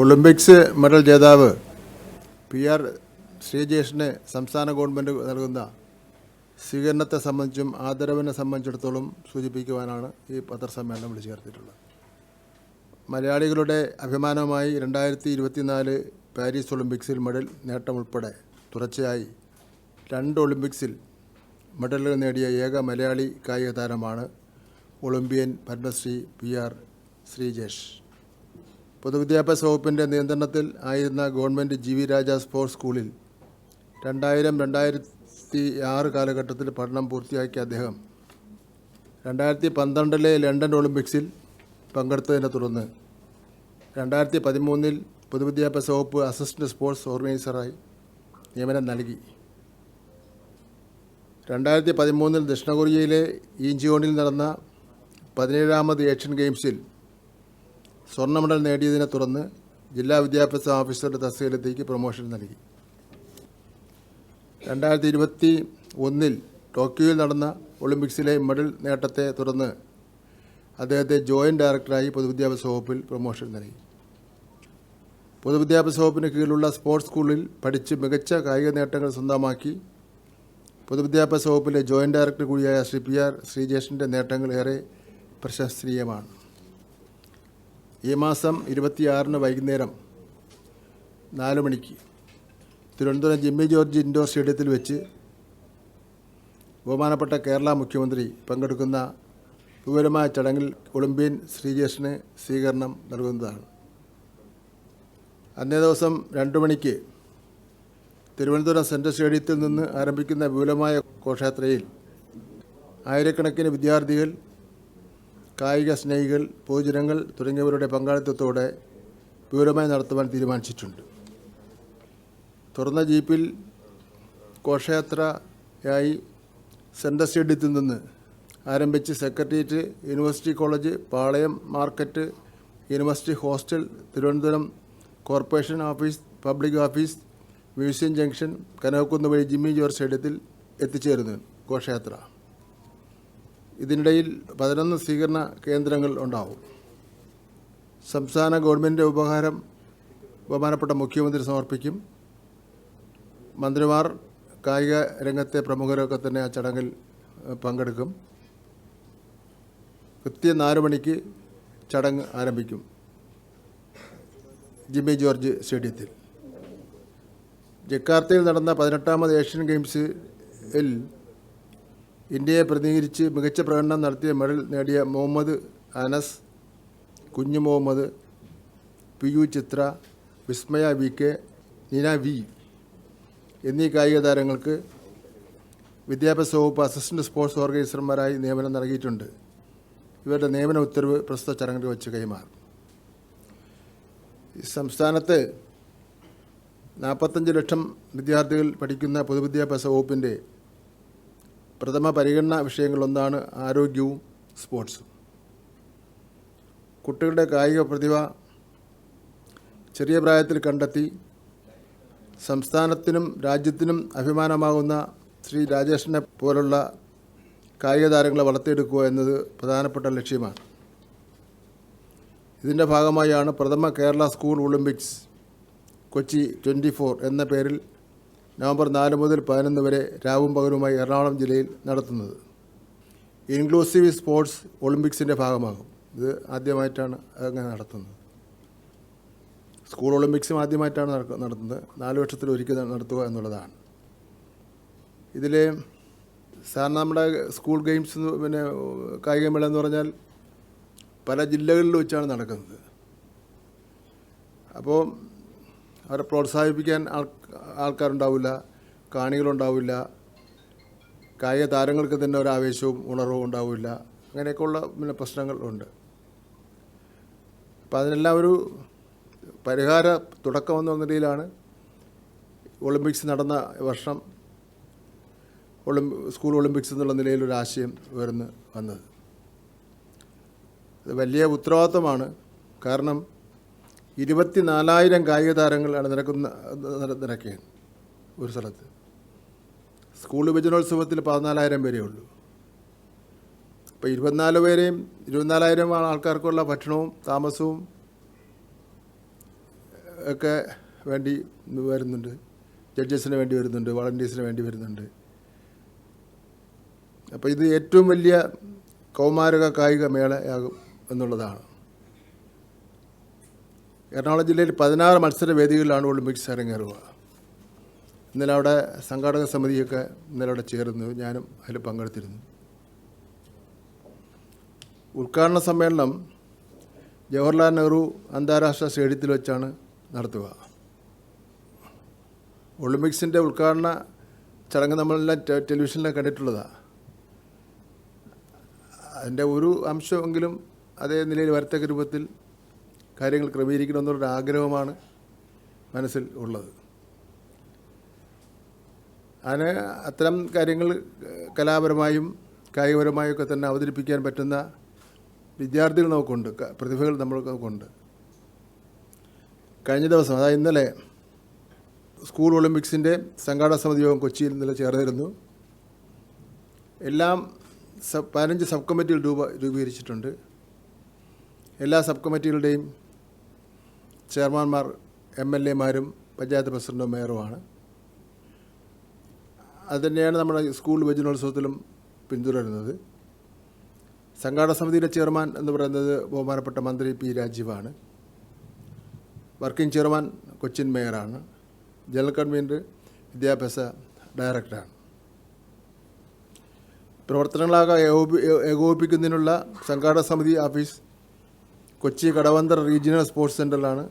Olympics medal ജേതാവ് P R ശ്രീജേഷിന് സംസ്ഥാന ഗവൺമെന്റ് നൽകുന്ന സ്വീകരണത്തെ സംബന്ധിച്ചും ആദരവിനെ സംബന്ധിച്ചിടത്തോളം സൂചിപ്പിക്കുവാനാണ് ഈ പത്രസമ്മേളനം വിളിച്ചു ചേർത്തിട്ടുള്ളത്. മലയാളികളുടെ അഭിമാനമായി രണ്ടായിരത്തി ഇരുപത്തിനാല് പാരീസ് ഒളിമ്പിക്സിൽ മെഡൽ നേട്ടമുൾപ്പെടെ തുടർച്ചയായി രണ്ട് ഒളിമ്പിക്സിൽ മെഡലുകൾ നേടിയ ഏക മലയാളി കായിക താരമാണ് Olympian Padmashri P R Sreejesh. പൊതുവിദ്യാഭ്യാസ വകുപ്പിന്റെ നിയന്ത്രണത്തിൽ ആയിരുന്ന government G V Raja sports സ്കൂളിൽ രണ്ടായിരം രണ്ടായിരത്തി ആറ് കാലഘട്ടത്തിൽ പഠനം പൂർത്തിയാക്കിയ അദ്ദേഹം രണ്ടായിരത്തി പന്ത്രണ്ടിലെ ലണ്ടൻ ഒളിമ്പിക്സിൽ പങ്കെടുത്തതിനെ തുടർന്ന് രണ്ടായിരത്തി പതിമൂന്നിൽ പൊതുവിദ്യാഭ്യാസ വകുപ്പ് അസിസ്റ്റന്റ് സ്പോർട്സ് ഓർഗനൈസറായി നിയമനം നൽകി. രണ്ടായിരത്തി പതിമൂന്നിൽ ദക്ഷിണ കൊറിയയിലെ ഈഞ്ചിയോണിൽ നടന്ന പതിനേഴാമത് ഏഷ്യൻ ഗെയിംസിൽ സ്വർണ മെഡൽ നേടിയതിനെ തുടർന്ന് ജില്ലാ വിദ്യാഭ്യാസ ഓഫീസറുടെ തസ്തികയിലേക്ക് പ്രൊമോഷൻ നൽകി. രണ്ടായിരത്തി ഇരുപത്തി ഒന്നിൽ ടോക്കിയോയിൽ നടന്ന ഒളിമ്പിക്സിലെ മെഡൽ നേട്ടത്തെ തുടർന്ന് അദ്ദേഹത്തെ ജോയിന്റ് ഡയറക്ടറായി പൊതുവിദ്യാഭ്യാസ വകുപ്പിൽ പ്രൊമോഷൻ നൽകി. പൊതുവിദ്യാഭ്യാസ വകുപ്പിന് കീഴിലുള്ള സ്പോർട്സ് സ്കൂളിൽ പഠിച്ച് മികച്ച കായിക നേട്ടങ്ങൾ സ്വന്തമാക്കി പൊതുവിദ്യാഭ്യാസ വകുപ്പിലെ ജോയിന്റ് ഡയറക്ടർ കൂടിയായ ശ്രീ പി ആർ ശ്രീജേഷിന്റെ നേട്ടങ്ങൾ ഏറെ പ്രശംസനീയമാണ്. ഈ മാസം ഇരുപത്തിയാറിന് വൈകുന്നേരം നാല് മണിക്ക് തിരുവനന്തപുരം ജിമ്മി ജോർജ് ഇൻഡോർ സ്റ്റേഡിയത്തിൽ വെച്ച് ബഹുമാനപ്പെട്ട കേരള മുഖ്യമന്ത്രി പങ്കെടുക്കുന്ന വിപുലമായ ചടങ്ങിൽ ഒളിമ്പ്യൻ ശ്രീജേഷിന് സ്വീകരണം നൽകുന്നതാണ്. അന്നേ ദിവസം രണ്ടു മണിക്ക് തിരുവനന്തപുരം സെൻട്രൽ സ്റ്റേഡിയത്തിൽ നിന്ന് ആരംഭിക്കുന്ന വിപുലമായ ഘോഷയാത്രയിൽ ആയിരക്കണക്കിന് വിദ്യാർത്ഥികൾ കായിക സ്നേഹികൾ പൊതുജനങ്ങൾ തുടങ്ങിയവരുടെ പങ്കാളിത്തത്തോടെ വിപുലമായി നടത്തുവാൻ തീരുമാനിച്ചിട്ടുണ്ട്. തുറന്ന ജീപ്പിൽ ഘോഷയാത്രയായി സെൻട്രൽ സ്റ്റേഡിയത്തിൽ നിന്ന് ആരംഭിച്ച് secretariat university college Palayam market university hostel Thiruvananthapuram corporation office public office museum junction Kanakakkunnu വഴി ജിമ്മി ജോർജ് സ്റ്റേഡിയത്തിൽ എത്തിച്ചേരുന്നു ഘോഷയാത്ര. ഇതിനിടയിൽ പതിനൊന്ന് സ്വീകരണ കേന്ദ്രങ്ങൾ ഉണ്ടാവും. സംസ്ഥാന ഗവൺമെന്റ് ഉപഹാരം ബഹുമാനപ്പെട്ട മുഖ്യമന്ത്രി സമർപ്പിക്കും. മന്ത്രിമാർ കായിക രംഗത്തെ പ്രമുഖരൊക്കെ തന്നെ ആ ചടങ്ങിൽ പങ്കെടുക്കും. കൃത്യം നാല് മണിക്ക് ചടങ്ങ് ആരംഭിക്കും ജിമ്മി ജോർജ് സ്റ്റേഡിയത്തിൽ. ജക്കാർത്തയിൽ നടന്ന പതിനെട്ടാമത് ഏഷ്യൻ ഗെയിംസിൽ ഇന്ത്യയെ പ്രതിനിധീകരിച്ച് മികച്ച പ്രകടനം നടത്തിയ മെഡൽ നേടിയ Muhammad Anas Kunju Muhammad P U Chitra Vismaya V K Neena V എന്നീ കായിക താരങ്ങൾക്ക് വിദ്യാഭ്യാസ വകുപ്പ് അസിസ്റ്റന്റ് സ്പോർട്സ് ഓർഗനൈസർമാരായി നിയമനം നൽകിയിട്ടുണ്ട്. ഇവരുടെ നിയമന ഉത്തരവ് പ്രസ്തുത ചടങ്ങിൽ വെച്ച് കൈമാറും. സംസ്ഥാനത്ത് നാൽപ്പത്തഞ്ച് ലക്ഷം വിദ്യാർത്ഥികൾ പഠിക്കുന്ന പൊതുവിദ്യാഭ്യാസ വകുപ്പിന്റെ പ്രഥമ പരിഗണന വിഷയങ്ങളൊന്നാണ് ആരോഗ്യവും സ്പോർട്സും. കുട്ടികളുടെ കായിക പ്രതിഭ ചെറിയ പ്രായത്തിൽ കണ്ടെത്തി സംസ്ഥാനത്തിനും രാജ്യത്തിനും അഭിമാനമാകുന്ന ശ്രീ രാജേഷിനെ പോലുള്ള കായിക താരങ്ങളെ വളർത്തിയെടുക്കുക എന്നത് പ്രധാനപ്പെട്ട ലക്ഷ്യമാണ്. ഇതിന്റെ ഭാഗമായാണ് പ്രഥമ Kerala school Olympics Kochi twenty four എന്ന പേരിൽ നവംബർ നാല് മുതൽ പതിനൊന്ന് വരെ രാവും പകലുമായി എറണാകുളം ജില്ലയിൽ നടത്തുന്നത്. ഇൻക്ലൂസീവ് സ്പോർട്സ് ഒളിമ്പിക്സിന്റെ ഭാഗമാകും. ഇത് ആദ്യമായിട്ടാണ് അങ്ങനെ നടത്തുന്നത്. സ്കൂൾ ഒളിമ്പിക്സും ആദ്യമായിട്ടാണ് നടത്തുന്നത്. നാല് വർഷത്തിൽ ഒരിക്കൽ നടത്തുക എന്നുള്ളതാണ്. ഇതിൽ സാധാരണ നമ്മുടെ സ്കൂൾ ഗെയിംസ് പിന്നെ കായികമേള എന്ന് പറഞ്ഞാൽ പല ജില്ലകളിൽ വെച്ചാണ് നടക്കുന്നത്. അപ്പോൾ അവരെ പ്രോത്സാഹിപ്പിക്കാൻ ആൾ ആൾക്കാരുണ്ടാവില്ല കാണികളുണ്ടാവില്ല കായിക താരങ്ങൾക്ക് തന്നെ ഒരു ആവേശവും ഉണർവും ഉണ്ടാവില്ല. അങ്ങനെയൊക്കെയുള്ള പിന്നെ പ്രശ്നങ്ങൾ ഉണ്ട്. അപ്പം അതിനെല്ലാം ഒരു പരിഹാര തുടക്കം എന്ന നിലയിലാണ് ഒളിമ്പിക്സ് നടന്ന വർഷം ഒളിമ്പി സ്കൂൾ ഒളിമ്പിക്സ് എന്നുള്ള നിലയിൽ ഒരു ആശയം ഉയർന്ന് വന്നത്. ഇത് വലിയ ഉത്തരവാദിത്തമാണ് കാരണം ഇരുപത്തിനാലായിരം കായിക താരങ്ങളാണ് നിരക്കുന്ന നിര- നിരക്കുകയാണ് ഒരു സ്ഥലത്ത്. സ്കൂൾ വിഭജനോത്സവത്തിൽ പതിനാലായിരം പേരേ ഉള്ളൂ. അപ്പോൾ ഇരുപത്തിനാല് പേരെയും ഇരുപത്തിനാലായിരം ആൾക്കാർക്കുള്ള ഭക്ഷണവും താമസവും ഒക്കെ വേണ്ടി വരുന്നുണ്ട്. ജഡ്ജസിന് വേണ്ടി വരുന്നുണ്ട് വളണ്ടിയേഴ്സിന് വേണ്ടി വരുന്നുണ്ട്. അപ്പോൾ ഇത് ഏറ്റവും വലിയ കൗമാരക കായിക മേളയാകും എന്നുള്ളതാണ്. എറണാകുളം ജില്ലയിൽ പതിനാറ് മത്സര വേദികളിലാണ് ഒളിമ്പിക്സ് അരങ്ങേറുക. ഇന്നലെ അവിടെ സംഘാടക സമിതിയൊക്കെ ഇന്നലെ അവിടെ ചേർന്നു. ഞാനും അതിൽ പങ്കെടുത്തിരുന്നു. ഉദ്ഘാടന സമ്മേളനം ജവഹർലാൽ നെഹ്റു അന്താരാഷ്ട്ര സ്റ്റേഡിയത്തിൽ വെച്ചാണ് നടത്തുക. ഒളിമ്പിക്സിന്റെ ഉദ്ഘാടന ചടങ്ങ് നമ്മളെല്ലാം ടെലിവിഷനിൽ കണ്ടിട്ടുള്ളതാണ് അതിന്റെ ഒരു അംശമെങ്കിലും അതേ നിലയിൽ വരത്തക്ക രൂപത്തിൽ കാര്യങ്ങൾ ക്രമീകരിക്കണമെന്നുള്ള ആഗ്രഹമാണ് മനസ്സിൽ ഉള്ളത്. അതിന് അത്തരം കാര്യങ്ങൾ കലാപരമായും കായികപരമായും ഒക്കെ തന്നെ അവതരിപ്പിക്കാൻ പറ്റുന്ന വിദ്യാർത്ഥികൾ നമുക്കുണ്ട്. പ്രതിഭകൾ നമുക്കുണ്ട്. കഴിഞ്ഞ ദിവസം അതായത് ഇന്നലെ സ്കൂൾ ഒളിമ്പിക്സിന്റെ സംഘാടക സമിതി യോഗം കൊച്ചിയിൽ ഇന്നലെ ചേർന്നിരുന്നു. എല്ലാം സബ് പതിനഞ്ച് സബ് കമ്മിറ്റികൾ രൂപ രൂപീകരിച്ചിട്ടുണ്ട്. എല്ലാ സബ് കമ്മിറ്റികളുടെയും ചെയർമാൻമാർ എം എൽ എമാരും പഞ്ചായത്ത് പ്രസിഡന്റും മേയറുമാണ്. അത് തന്നെയാണ് നമ്മുടെ സ്കൂൾ വിഭജനോത്സവത്തിലും പിന്തുടരുന്നത്. സംഘാടക സമിതിയിലെ ചെയർമാൻ എന്ന് പറയുന്നത് ബഹുമാനപ്പെട്ട മന്ത്രി പി രാജീവാണ്. വർക്കിംഗ് ചെയർമാൻ കൊച്ചിൻ മേയറാണ്. ജനറൽ കൺവീനർ വിദ്യാഭ്യാസ ഡയറക്ടറാണ്. പ്രവർത്തനങ്ങളാകെ ഏകോപി- ഏകോപിപ്പിക്കുന്നതിനുള്ള സംഘാടക സമിതി office Kochi Kadavanthra regional sports സെന്ററിലാണ്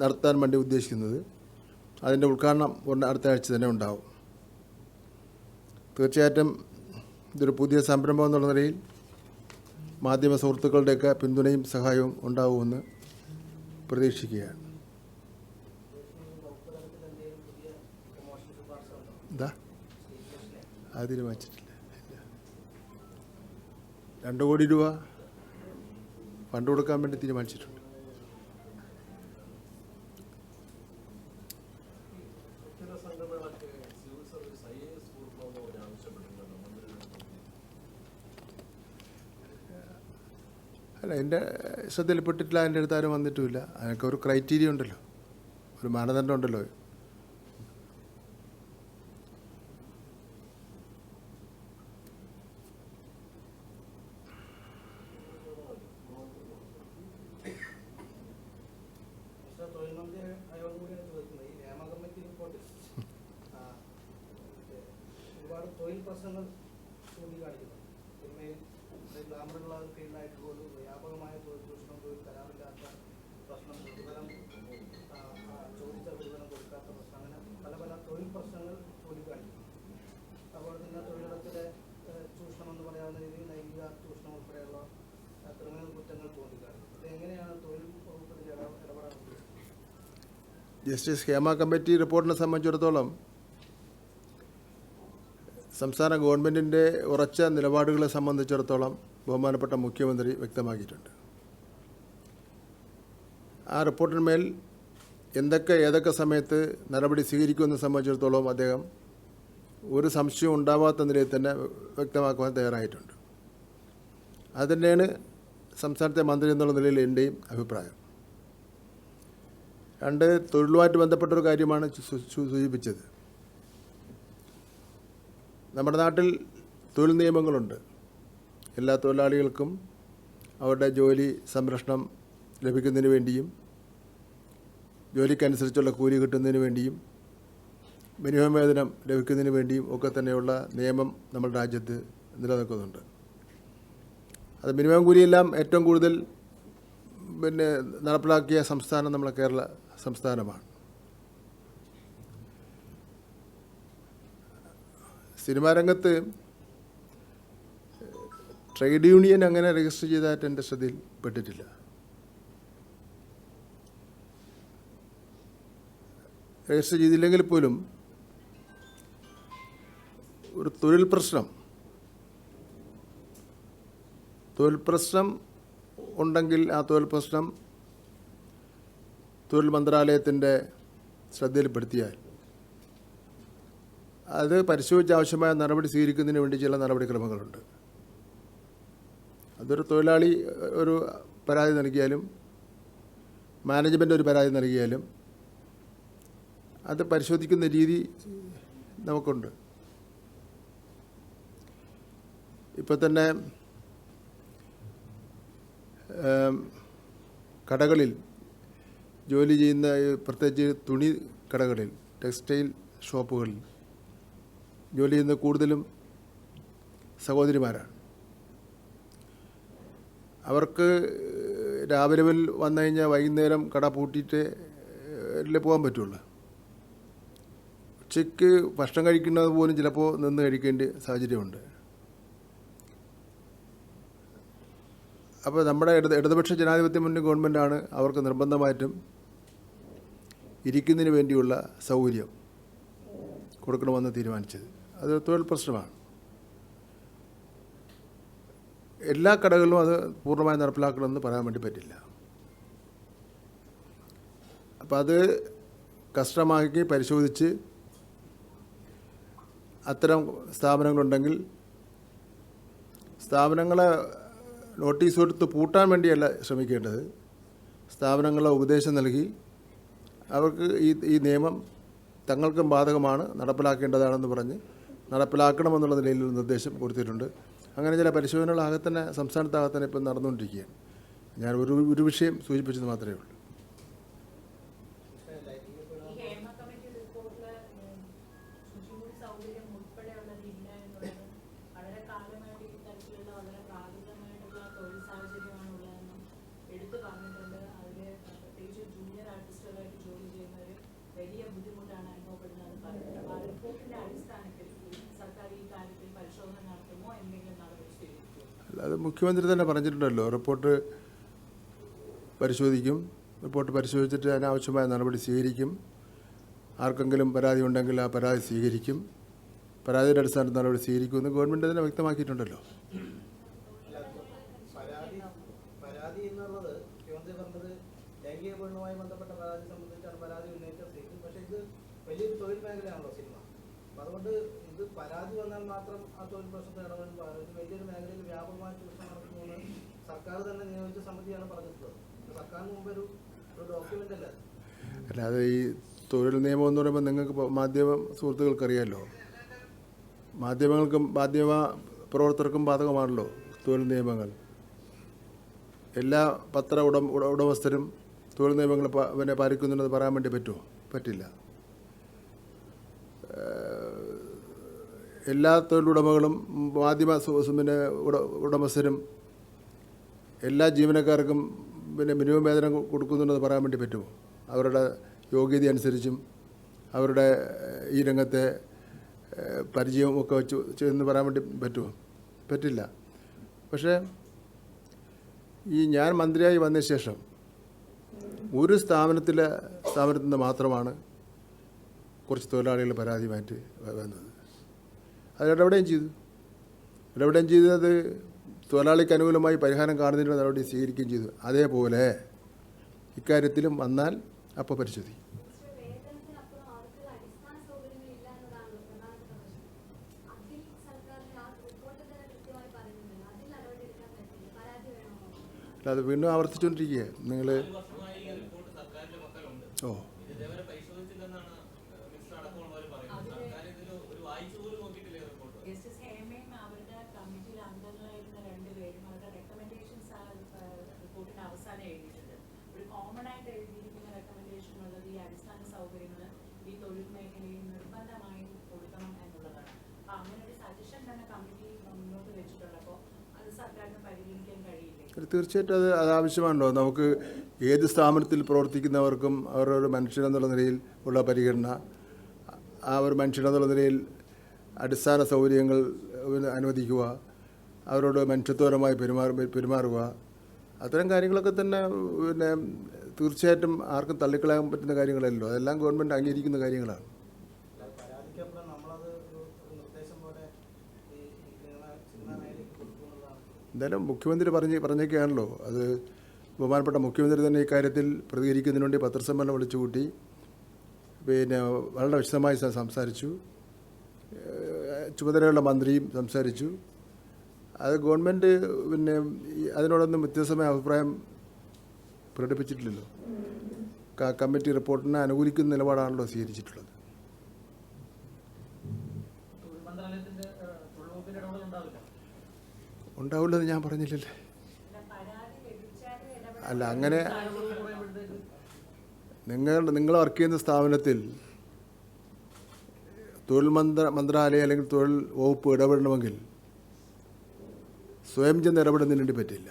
നടത്താൻ വേണ്ടി ഉദ്ദേശിക്കുന്നത് അതിന്റെ ഉദ്ഘാടനം അടുത്ത ആഴ്ച തന്നെ ഉണ്ടാവും. തീർച്ചയായിട്ടും ഇതൊരു പുതിയ സംരംഭം എന്നുള്ള നിലയിൽ മാധ്യമ സുഹൃത്തുക്കളുടെയൊക്കെ പിന്തുണയും സഹായവും ഉണ്ടാവുമെന്ന് പ്രതീക്ഷിക്കുകയാണ്. എന്താ അത് തീരുമാനിച്ചിട്ടില്ല. രണ്ട് കോടി രൂപ ഫണ്ട് കൊടുക്കാൻ വേണ്ടി തീരുമാനിച്ചിട്ടുണ്ട്. സർവീസ് അല്ല എന്റെ ശ്രദ്ധയിൽപ്പെട്ടിട്ടില്ല എന്റെ അടുത്ത് ആരും വന്നിട്ടുമില്ല. അതിനൊക്കെ ഒരു ക്രൈറ്റീരിയ ഉണ്ടല്ലോ. ഒരു മാനദണ്ഡം ഉണ്ടല്ലോ മിസ്റ്റർ തൊഴിൽ മന്ത്രി ആയോട് കൂടിയാണ് ചോദിക്കുന്നത് ഈ നിയമ കമ്മിറ്റി റിപ്പോർട്ടിൽ ആ, മറ്റേ ഒരുപാട് തൊഴിൽ പ്രശ്നങ്ങൾ ചൂണ്ടിക്കാണിക്കുന്നു സിനിമയിൽ ഫീൽഡായിട്ട് പോലും വ്യാപകമായ തൊഴിൽ ചൂഷണം തൊഴിൽ കരാറില്ലാത്ത പ്രശ്നം പ്രതിഫലം ചോദിച്ച പ്രതിഫലം കൊടുക്കാത്ത പ്രശ്നം അങ്ങനെ പല പല തൊഴിൽ പ്രശ്നങ്ങൾ ചൂണ്ടിക്കാണിക്കുന്നു അതുപോലെ തന്നെ തൊഴിലിടത്തിലെ ചൂഷണം എന്ന് പറയാവുന്ന രീതിയിൽ ലൈംഗിക ചൂഷണം ഉൾപ്പെടെയുള്ള ക്രിമിനൽ കുറ്റങ്ങൾ ചൂണ്ടിക്കാണിക്കും ഇത് എങ്ങനെയാണ് തൊഴിൽ വകുപ്പിൽ ഇടപെടാൻ ജസ്റ്റിസ് ഹേമ കമ്മിറ്റി റിപ്പോർട്ടിനെ സംബന്ധിച്ചിടത്തോളം സംസ്ഥാന ഗവൺമെന്റിന്റെ ഉറച്ച നിലപാടുകളെ സംബന്ധിച്ചിടത്തോളം ബഹുമാനപ്പെട്ട മുഖ്യമന്ത്രി വ്യക്തമാക്കിയിട്ടുണ്ട്. ആ റിപ്പോർട്ടിന്മേൽ എന്തൊക്കെ ഏതൊക്കെ സമയത്ത് നടപടി സ്വീകരിക്കുമെന്ന് സംബന്ധിച്ചിടത്തോളം അദ്ദേഹം ഒരു സംശയവും ഉണ്ടാവാത്ത നിലയിൽ തന്നെ വ്യക്തമാക്കുവാൻ തയ്യാറായിട്ടുണ്ട്. അത് തന്നെയാണ് സംസ്ഥാനത്തെ മന്ത്രി എന്നുള്ള നിലയിൽ എന്റെയും അഭിപ്രായം. രണ്ട് തൊഴിലുമായിട്ട് ബന്ധപ്പെട്ടൊരു കാര്യമാണ് സൂചിപ്പിച്ചത്. നമ്മുടെ നാട്ടിൽ തൊഴിൽ നിയമങ്ങളുണ്ട്. എല്ലാ തൊഴിലാളികൾക്കും അവരുടെ ജോലി സംരക്ഷണം ലഭിക്കുന്നതിന് വേണ്ടിയും ജോലിക്കനുസരിച്ചുള്ള കൂലി കിട്ടുന്നതിന് വേണ്ടിയും മിനിമം വേതനം ലഭിക്കുന്നതിന് വേണ്ടിയും ഒക്കെ തന്നെയുള്ള നിയമം നമ്മുടെ രാജ്യത്ത് നിലനിൽക്കുന്നുണ്ട്. അത് മിനിമം കൂലിയെല്ലാം ഏറ്റവും കൂടുതൽ പിന്നെ നടപ്പിലാക്കിയ സംസ്ഥാനം നമ്മുടെ കേരള സംസ്ഥാനമാണ്. സിനിമാ രംഗത്ത് ട്രേഡ് യൂണിയൻ അങ്ങനെ രജിസ്റ്റർ ചെയ്തതായിട്ട് എന്റെ ശ്രദ്ധയിൽ പെട്ടിട്ടില്ല. രജിസ്റ്റർ ചെയ്തില്ലെങ്കിൽ പോലും ഒരു തൊഴിൽ പ്രശ്നം തൊഴിൽ പ്രശ്നം ഉണ്ടെങ്കിൽ ആ തൊഴിൽ പ്രശ്നം തൊഴിൽ മന്ത്രാലയത്തിന്റെ ശ്രദ്ധയിൽപ്പെടുത്തിയാൽ അത് പരിശോധിച്ച് ആവശ്യമായ നടപടി സ്വീകരിക്കുന്നതിന് വേണ്ടി ചില നടപടിക്രമങ്ങളുണ്ട്. അതൊരു തൊഴിലാളി ഒരു പരാതി നൽകിയാലും മാനേജ്മെന്റ് ഒരു പരാതി നൽകിയാലും അത് പരിശോധിക്കുന്ന രീതി നമുക്കുണ്ട്. ഇപ്പോൾ തന്നെ കടകളിൽ ജോലി ചെയ്യുന്ന പ്രത്യേകിച്ച് തുണി കടകളിൽ ടെക്സ്റ്റൈൽ ഷോപ്പുകളിൽ ജോലി ചെയ്യുന്ന കൂടുതലും സഹോദരിമാരാണ്. അവർക്ക് രാവിലെ വന്നു കഴിഞ്ഞാൽ വൈകുന്നേരം കട പൂട്ടിയിട്ട് അല്ലേ പോകാൻ പറ്റുള്ളൂ. ഉച്ചയ്ക്ക് ഭക്ഷണം കഴിക്കുന്നത് പോലും ചിലപ്പോൾ നിന്ന് കഴിക്കേണ്ട സാഹചര്യമുണ്ട്. അപ്പോൾ നമ്മുടെ ഇടത് ഇടതുപക്ഷ ജനാധിപത്യ മുന്നിൽ ഗവൺമെന്റാണ് അവർക്ക് നിർബന്ധമായിട്ടും ഇരിക്കുന്നതിന് വേണ്ടിയുള്ള സൗകര്യം കൊടുക്കണമെന്ന് തീരുമാനിച്ചത്. അത് തൊഴിൽ പ്രശ്നമാണ്. എല്ലാ കടകളിലും അത് പൂർണമായി നടപ്പിലാക്കണമെന്ന് പറയാൻ വേണ്ടി പറ്റില്ല. അപ്പോൾ അത് കസ്റ്റമാക്കി പരിശോധിച്ച് അത്തരം സ്ഥാപനങ്ങളുണ്ടെങ്കിൽ സ്ഥാപനങ്ങളെ നോട്ടീസ് കൊടുത്ത് പൂട്ടാൻ വേണ്ടിയല്ല ശ്രമിക്കേണ്ടത്. സ്ഥാപനങ്ങളെ ഉപദേശം നൽകി അവർക്ക് ഈ ഈ നിയമം തങ്ങൾക്കും ബാധകമാണ് നടപ്പിലാക്കേണ്ടതാണെന്ന് പറഞ്ഞ് നടപ്പിലാക്കണമെന്നുള്ള നിലയിൽ നിർദ്ദേശം കൊടുത്തിട്ടുണ്ട്. അങ്ങനെ ചില പരിശോധനകൾ ആകെ തന്നെ സംസ്ഥാനത്താകെ തന്നെ ഇപ്പം നടന്നുകൊണ്ടിരിക്കുകയാണ്. ഞാൻ ഒരു ഒരു വിഷയം സൂചിപ്പിച്ചത് മാത്രമേ ഉള്ളൂ ഈ ഹേമ കമ്മിറ്റി റിപ്പോർട്ടിൽ ഉം, ശുചിമുറി സൗകര്യം ഉൾപ്പെടെയുള്ളതില്ല എന്നുള്ളത് വളരെ കാലമായിട്ട് ഇത്തരത്തിലുള്ള വളരെ പ്രാകൃതമായിട്ടുള്ള തൊഴിൽ സാഹചര്യമാണ് ഉള്ളതെന്നും എടുത്തു പറഞ്ഞിട്ടുണ്ട് അതിൽ പ്രത്യേകിച്ച് ജൂനിയർ ആർട്ടിസ്റ്റുകളായിട്ട് ജോലി ചെയ്യുന്നവർ വലിയ ബുദ്ധിമുട്ടാണ് അനുഭവപ്പെടുന്നതെന്ന് പറഞ്ഞിട്ടുണ്ട് ആ റിപ്പോർട്ടിന്റെ അടിസ്ഥാനത്തിൽ സർക്കാർ ഈ കാര്യത്തിൽ പരിശോധന നടത്തുമോ എന്തെങ്കിലും നടപടി അല്ലാതെ മുഖ്യമന്ത്രി തന്നെ പറഞ്ഞിട്ടുണ്ടല്ലോ റിപ്പോർട്ട് പരിശോധിക്കും റിപ്പോർട്ട് പരിശോധിച്ചിട്ട് അതിനാവശ്യമായ നടപടി സ്വീകരിക്കും ആർക്കെങ്കിലും പരാതി ഉണ്ടെങ്കിൽ ആ പരാതി സ്വീകരിക്കും പരാതിയുടെ അടിസ്ഥാനത്തിൽ നടപടി സ്വീകരിക്കുമെന്ന് ഗവൺമെന്റ് തന്നെ വ്യക്തമാക്കിയിട്ടുണ്ടല്ലോ പരാതി പരാതി എന്നുള്ളത് മുഖ്യമന്ത്രി പറഞ്ഞത് ലൈംഗിക പീഡനവുമായി ബന്ധപ്പെട്ട പരാതി സംബന്ധിച്ചാണ് പരാതി ഉന്നയിച്ച സ്ഥിതി പക്ഷേ ഇത് വലിയൊരു തൊഴിൽ മേഖലയാണല്ലോ സിനിമ അപ്പം അതുകൊണ്ട് ഇത് പരാതി വന്നാൽ മാത്രം ആ തൊഴിൽ പ്രശ്നത്തിൽ ഇടപെടുന്ന പാടില്ല. ഇത് വലിയൊരു മേഖലയിൽ വ്യാപകമായ ചൂഷണം നടത്തുമെന്ന് സമിതിയാണ് പറഞ്ഞിട്ടുള്ളത്. ഒരു അല്ല. അല്ലാതെ ഈ തൊഴിൽ നിയമം എന്ന് പറയുമ്പോൾ നിങ്ങൾക്ക് മാധ്യമ സുഹൃത്തുക്കൾക്കറിയാമല്ലോ മാധ്യമങ്ങൾക്കും മാധ്യമ പ്രവർത്തകർക്കും ബാധകമാണല്ലോ തൊഴിൽ നിയമങ്ങൾ. എല്ലാ പത്ര ഉട- ഉടമസ്ഥരും തൊഴിൽ നിയമങ്ങൾ പിന്നെ പാലിക്കുന്നുണ്ടെന്ന് പറയാൻ വേണ്ടി പറ്റുമോ? പറ്റില്ല. എല്ലാ തൊഴിലുടമകളും മാധ്യമ പിന്നെ ഉടമസ്ഥരും എല്ലാ ജീവനക്കാർക്കും പിന്നെ മിനിമം വേതനം കൊടുക്കുന്നുണ്ടെന്ന് പറയാൻ വേണ്ടി പറ്റുമോ? അവരുടെ യോഗ്യത അനുസരിച്ചും അവരുടെ ഈ രംഗത്തെ പരിചയമൊക്കെ വെച്ച് ചെന്ന് പറയാൻ വേണ്ടി പറ്റുമോ? പറ്റില്ല. പക്ഷേ ഈ ഞാൻ മന്ത്രിയായി വന്ന ശേഷം ഒരു സ്ഥാപനത്തിലെ സ്ഥാപനത്തിൽ നിന്ന് മാത്രമാണ് കുറച്ച് തൊഴിലാളികൾ പരാതിയുമായിട്ട് വന്നത്. അതിടപെടുകയും ചെയ്തു. ഇടപെടുകയും ചെയ്തത് തൊഴിലാളിക്ക് അനുകൂലമായി പരിഹാരം കാണുന്നതിനുള്ള നടപടി സ്വീകരിക്കുകയും ചെയ്തു. അതേപോലെ ഇക്കാര്യത്തിലും വന്നാൽ അപ്പോൾ പരിശോധിക്കും പക്ഷേ വീണ്ടും ആവർത്തിച്ചുകൊണ്ടിരിക്കുകയാണ് അടിസ്ഥാന ഓ പ്രധാനപ്പെട്ട പ്രശ്നം. അതിൽ സർക്കാരിന് ആ റിപ്പോർട്ടിൽ തന്നെ കൃത്യമായി പറയുന്നുണ്ടല്ലോ. അതിൽ നടപടിയെടുക്കാൻ പറ്റില്ല. പരാതി വേണമോ? അല്ലാതെ വീണ്ടും ആവർത്തിച്ചുകൊണ്ടിരിക്കുക നിങ്ങൾ നാല് വർഷമായി ഈ റിപ്പോർട്ട് സർക്കാരിന്റെ പക്കലുണ്ട് ഓ ഇത് ഇതേവരെ പരിശോധിച്ചില്ലെന്നാണ് മിനിസ്റ്റർ അടക്കമുള്ളവർ പറയുന്നത് സർക്കാർ ഇതിൽ ഒരു വായിച്ചു പോലും നോക്കിയിട്ടില്ല ഈ റിപ്പോർട്ട് ജസ്റ്റിസ് ഹേമയും അവരുടെ കമ്മിറ്റിയിൽ അംഗങ്ങളായിരുന്ന രണ്ടുപേരും അവരുടെ റെക്കമെൻഡേഷൻസ് ആ റിപ്പോർട്ടിന്റെ അവസാനം എഴുതിയിട്ടുണ്ട് ഒരു കോമൺ ആയിട്ട് എഴുതിയിരിക്കുന്ന റെക്കമെൻഡേഷൻ ഉള്ളത് ഈ അടിസ്ഥാന സൗകര്യങ്ങൾ ഈ തൊഴിൽ മേഖലയിൽ നിർബന്ധമായും കൊടുക്കണം എന്നുള്ളതാണ് അപ്പൊ അങ്ങനെ ഒരു സജഷൻ തന്നെ കമ്മിറ്റി മുന്നോട്ട് വെച്ചിട്ടുള്ളപ്പോൾ അത് സർക്കാരിന് പരിഗണിക്കാൻ കഴിയില്ലേ ഒരു തീർച്ചയായിട്ടും അത് അത് ആവശ്യമാണല്ലോ. നമുക്ക് ഏത് സ്ഥാപനത്തിൽ പ്രവർത്തിക്കുന്നവർക്കും അവരൊരു മനുഷ്യരെന്നുള്ള നിലയിൽ ഉള്ള പരിഗണന ആ ഒരു മനുഷ്യരെന്നുള്ള നിലയിൽ അടിസ്ഥാന സൗകര്യങ്ങൾ അനുവദിക്കുക അവരോട് മനുഷ്യത്വപരമായി പെരുമാറ പെരുമാറുക അത്തരം കാര്യങ്ങളൊക്കെ തന്നെ പിന്നെ തീർച്ചയായിട്ടും ആർക്കും തള്ളിക്കളയാൻ പറ്റുന്ന കാര്യങ്ങളല്ലോ അതെല്ലാം ഗവൺമെന്റ് അംഗീകരിക്കുന്ന കാര്യങ്ങളാണ് അല്ല, പരാതിക്കപ്പുറം നമ്മളത് ഒരു ഒരു നിർദ്ദേശം പോലെ ഈ ഈ സിനിമ സിനിമാ മേഖലയ്ക്ക് കൊടുക്കുമെന്നുള്ളതാണ് എന്തായാലും മുഖ്യമന്ത്രി പറഞ്ഞ് പറഞ്ഞൊക്കെയാണല്ലോ. അത് ബഹുമാനപ്പെട്ട മുഖ്യമന്ത്രി തന്നെ ഇക്കാര്യത്തിൽ പ്രതികരിക്കുന്നതിന് വേണ്ടി പത്രസമ്മേളനം വിളിച്ചുകൂട്ടി. പിന്നെ വളരെ വിശദമായി സംസാരിച്ചു. ചുമതലയുള്ള മന്ത്രിയും സംസാരിച്ചു. അത് ഗവൺമെന്റ് പിന്നെ അതിനോടൊന്നും വ്യത്യസ്തമായ അഭിപ്രായം പ്രകടിപ്പിച്ചിട്ടില്ലല്ലോ. കമ്മിറ്റി റിപ്പോർട്ടിനെ അനുകൂലിക്കുന്ന നിലപാടാണല്ലോ സ്വീകരിച്ചിട്ടുള്ളത് തൊഴിൽ മന്ത്രാലയത്തിന്റെ ഏഹ്, തൊഴിൽ വകുപ്പിന്റെ ഇടപെടൽ ഉണ്ടാവില്ല ഉണ്ടാവില്ലെന്ന് ഞാൻ പറഞ്ഞില്ലല്ലേ. അല്ല അങ്ങനെ നിങ്ങൾ നിങ്ങൾ വർക്ക് ചെയ്യുന്ന സ്ഥാപനത്തിൽ തൊഴിൽ മന്ത്ര മന്ത്രാലയം അല്ലെങ്കിൽ തൊഴിൽ വകുപ്പ് ഇടപെടണമെങ്കിൽ സ്വയം ചെന്ന് ഇടപെടുന്നതിന് പറ്റില്ല.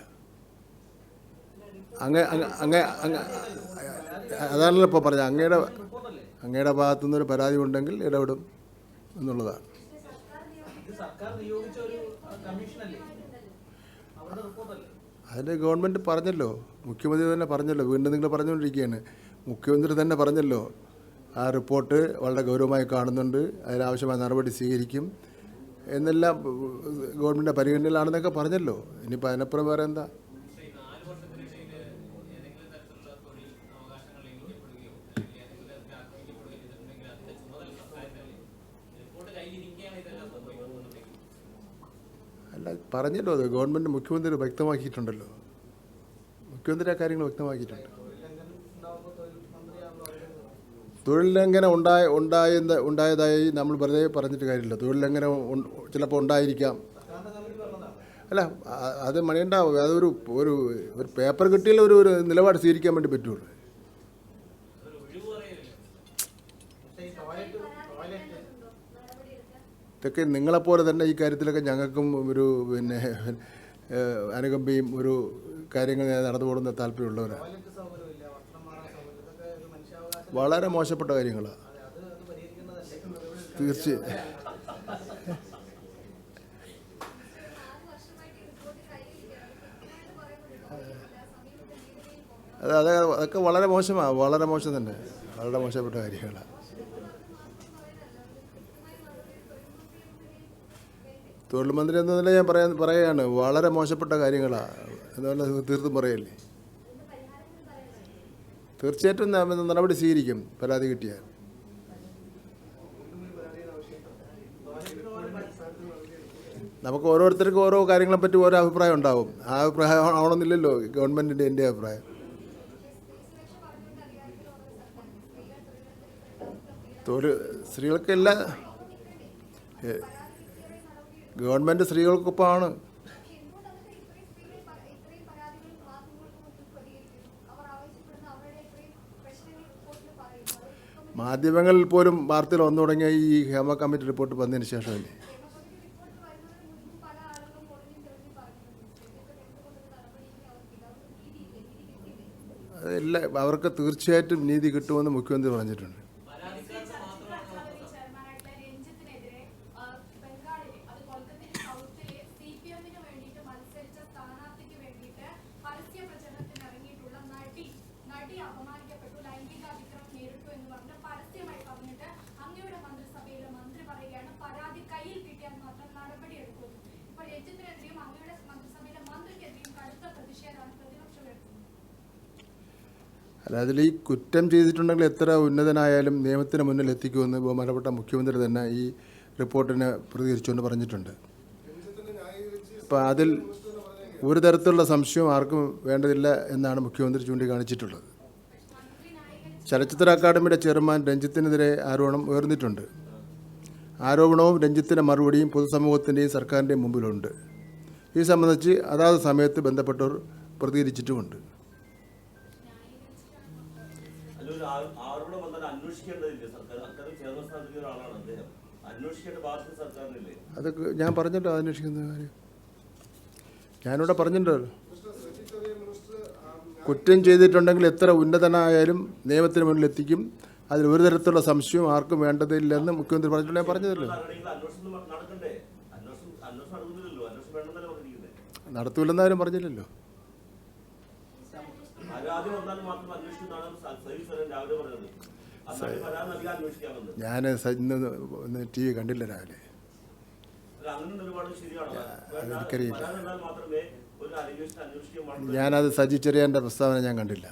അങ്ങ അങ്ങ അതാണല്ലോ ഇപ്പോൾ പറഞ്ഞത്. അങ്ങയുടെ അങ്ങയുടെ ഭാഗത്തുനിന്ന് ഒരു പരാതി ഉണ്ടെങ്കിൽ ഇടപെടും എന്നുള്ളതാണ്. സർക്കാർ നിയോഗിച്ച ഒരു അഹ്, അതിന് ഗവൺമെന്റ് പറഞ്ഞല്ലോ മുഖ്യമന്ത്രി തന്നെ പറഞ്ഞല്ലോ വീണ്ടും നിങ്ങൾ പറഞ്ഞുകൊണ്ടിരിക്കുകയാണ്. മുഖ്യമന്ത്രി തന്നെ പറഞ്ഞല്ലോ ആ റിപ്പോർട്ട് വളരെ ഗൗരവമായി കാണുന്നുണ്ട് അതിനാവശ്യമായ നടപടി സ്വീകരിക്കും എന്നെല്ലാം ഗവൺമെന്റിന്റെ പരിഗണനയിലാണെന്നൊക്കെ പറഞ്ഞല്ലോ. ഇനിയിപ്പോൾ അതിനപ്പുറം വേറെ എന്താ? പറഞ്ഞല്ലോ അത് ഗവൺമെന്റ് മുഖ്യമന്ത്രി വ്യക്തമാക്കിയിട്ടുണ്ടല്ലോ. മുഖ്യമന്ത്രി ആ കാര്യങ്ങൾ വ്യക്തമാക്കിയിട്ടുണ്ട്. തൊഴിൽ ലംഘനം ഉണ്ടായ ഉണ്ടായ ഉണ്ടായതായി നമ്മൾ വെറുതെ പറഞ്ഞിട്ട് കാര്യമില്ല. തൊഴിൽ ലംഘനം ചിലപ്പോൾ ഉണ്ടായിരിക്കാം. അല്ല അത് മണിയുണ്ടാവും അതൊരു ഒരു ഒരു പേപ്പർ കിട്ടിയാൽ ഒരു ഒരു നിലപാട് സ്വീകരിക്കാൻ വേണ്ടി പറ്റുള്ളൂ അതൊരു ഒഴിവ് പറയലില്ല പക്ഷേ ഈ ടോയ്ലറ്റ് ടോയ്ലറ്റ് ഇതൊക്കെ നിങ്ങളെപ്പോലെ തന്നെ ഈ കാര്യത്തിലൊക്കെ ഞങ്ങൾക്കും ഒരു പിന്നെ അനുകമ്പയും ഒരു കാര്യങ്ങൾ നടന്നു പോകുന്ന താല്പര്യമുള്ളവരാണ് വളരെ മോശപ്പെട്ട കാര്യങ്ങളാണ് പോകണം അത് അത് അതൊക്കെ വളരെ മോശമാണ് വളരെ മോശം തന്നെ. വളരെ മോശപ്പെട്ട കാര്യങ്ങളാണ് തൊഴിൽ മന്ത്രി എന്ന നില ഞാൻ പറയാൻ പറയുകയാണ് വളരെ മോശപ്പെട്ട കാര്യങ്ങളാണ് എന്നുള്ള തീർത്തും പറയല്ലേ? തീർച്ചയായിട്ടും നടപടി സ്വീകരിക്കും പരാതി കിട്ടിയാൽ. നമുക്ക് ഓരോരുത്തർക്കും ഓരോ കാര്യങ്ങളെ പറ്റി ഓരോ അഭിപ്രായം ഉണ്ടാവും. ആ അഭിപ്രായം ആവണമെന്നില്ലല്ലോ ഗവൺമെന്റിന്റെ എന്റെ അഭിപ്രായം. തൊഴിൽ സ്ത്രീകൾക്കെല്ലാം ഗവൺമെന്റ് സ്ത്രീകൾക്കൊപ്പമാണ്. മാധ്യമങ്ങളിൽ പോലും വാർത്തയിൽ വന്നു തുടങ്ങിയ ഈ ഹേമ കമ്മിറ്റി റിപ്പോർട്ട് വന്നതിന് ശേഷമല്ലേ? അതെല്ലാം അവർക്ക് തീർച്ചയായിട്ടും നീതി കിട്ടുമെന്ന് മുഖ്യമന്ത്രി പറഞ്ഞിട്ടുണ്ട്. അല്ല ഈ കുറ്റം ചെയ്തിട്ടുണ്ടെങ്കിൽ എത്ര ഉന്നതനായാലും നിയമത്തിന് മുന്നിൽ എത്തിക്കുമെന്ന് ബഹുമാനപ്പെട്ട മുഖ്യമന്ത്രി തന്നെ ഈ റിപ്പോർട്ടിനെ പ്രതികരിച്ചുകൊണ്ട് പറഞ്ഞിട്ടുണ്ട്. അപ്പോൾ അതിൽ ഒരു തരത്തിലുള്ള സംശയവും ആർക്കും വേണ്ടതില്ല എന്നാണ് മുഖ്യമന്ത്രി ചൂണ്ടിക്കാണിച്ചിട്ടുള്ളത്. ചലച്ചിത്ര അക്കാദമിയുടെ ചെയർമാൻ രഞ്ജിത്തിനെതിരെ ആരോപണം ഉയർന്നിട്ടുണ്ട്. ആരോപണവും രഞ്ജിത്തിന്റെ മറുപടിയും പൊതുസമൂഹത്തിന്റെയും സർക്കാരിന്റെയും മുമ്പിലുണ്ട്. ഈ സംബന്ധിച്ച് അതാത് സമയത്ത് ബന്ധപ്പെട്ടവർ പ്രതികരിച്ചിട്ടുമുണ്ട്. അതൊക്കെ ഞാൻ പറഞ്ഞല്ലോ അന്വേഷിക്കുന്ന കാര്യം. ഞാനിവിടെ പറഞ്ഞിട്ടുണ്ടല്ലോ കുറ്റം ചെയ്തിട്ടുണ്ടെങ്കിൽ എത്ര ഉന്നതനായാലും നിയമത്തിന് മുന്നിൽ എത്തിക്കും. അതിൽ ഒരു തരത്തിലുള്ള സംശയവും ആർക്കും വേണ്ടതില്ലെന്ന് മുഖ്യമന്ത്രി പറഞ്ഞിട്ടുണ്ട്. ഞാൻ പറഞ്ഞതല്ലോ? നടത്തൂലെന്ന് ആരും പറഞ്ഞില്ലല്ലോ. ഞാൻ ഇന്ന് ടി വി കണ്ടില്ല രാവിലെ. എനിക്കറിയില്ല. ഞാനത് സജി ചെറിയാന്റെ പ്രസ്താവന ഞാൻ കണ്ടില്ല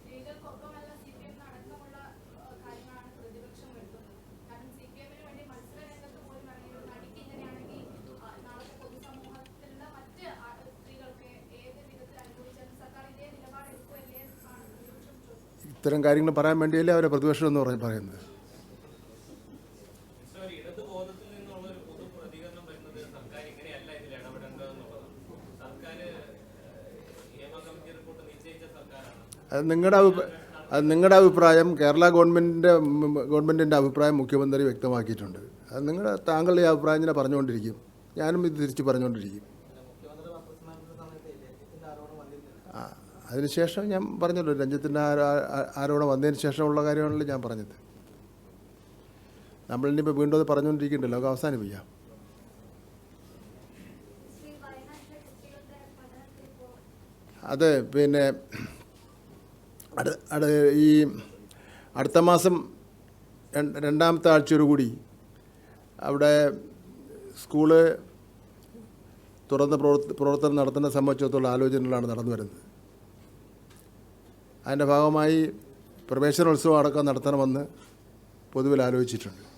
സ്ത്രീകൾക്കൊപ്പമല്ല സി പി എം അടക്കമുള്ള ഏഹ്, കാര്യങ്ങളാണ് പ്രതിപക്ഷം വരുത്തുന്നത് കാരണം സി പി എമ്മിന് വേണ്ടി മത്സര രംഗത്ത് പോലും ഇറങ്ങിയ ഒരു നടിക്ക് ഇങ്ങനെയാണെങ്കിൽ ആ, നാളത്തെ പൊതുസമൂഹത്തിലുള്ള മറ്റ് ആ- സ്ത്രീകൾക്ക് ഏത് വിധത്തിൽ അനുഭവിച്ചാലും സർക്കാർ ഇതേ നിലപാടെടുക്കുമല്ലേ എന്നാണ് പ്രതിപക്ഷം ചോദിക്കുന്നത് ഇത്തരം കാര്യങ്ങൾ പറയാൻ വേണ്ടിയല്ലേ അവരെ പ്രതിപക്ഷം എന്ന് പറഞ്ഞ് പറയുന്നത്? അത് നിങ്ങളുടെ അഭിപ്രായം അത് നിങ്ങളുടെ അഭിപ്രായം കേരള ഗവൺമെന്റിന്റെ ഗവൺമെന്റിന്റെ അഭിപ്രായം മുഖ്യമന്ത്രി വ്യക്തമാക്കിയിട്ടുണ്ട്. അത് നിങ്ങളുടെ താങ്കളുടെ അഭിപ്രായം ഇങ്ങനെ പറഞ്ഞുകൊണ്ടിരിക്കും. ഞാനും ഇത് തിരിച്ച് പറഞ്ഞുകൊണ്ടിരിക്കും മുഖ്യമന്ത്രി പത്രസമ്മേളനത്തിന്റെ സമയത്ത് രഞ്ജിത്തിന്റെ ആരോപണം വന്നിരുന്നില്ല ആ, അതിനുശേഷം ഞാൻ പറഞ്ഞല്ലോ രഞ്ജിത്തിന്റെ ആരോ ആരോപണം വന്നതിന് ശേഷമുള്ള കാര്യമാണല്ലോ ഞാൻ പറഞ്ഞത്. നമ്മളിനിപ്പോൾ വീണ്ടും അത് പറഞ്ഞുകൊണ്ടിരിക്കണ്ടല്ലോ നമുക്ക് അവസാനിപ്പിക്കാം. അത് പിന്നെ ഈ അടുത്ത മാസം രണ്ടാമത്തെ ആഴ്ചയോട് കൂടി അവിടെ സ്കൂൾ തുറന്ന് പ്രവർത്തി പ്രവർത്തനം നടത്തുന്ന സംബന്ധിച്ചിടത്തോളം ആലോചനകളാണ് നടന്നു വരുന്നത്. അതിന്റെ ഭാഗമായി പ്രവേശനോത്സവം അടക്കം നടത്തണമെന്ന് പൊതുവിൽ ആലോചിച്ചിട്ടുണ്ട്.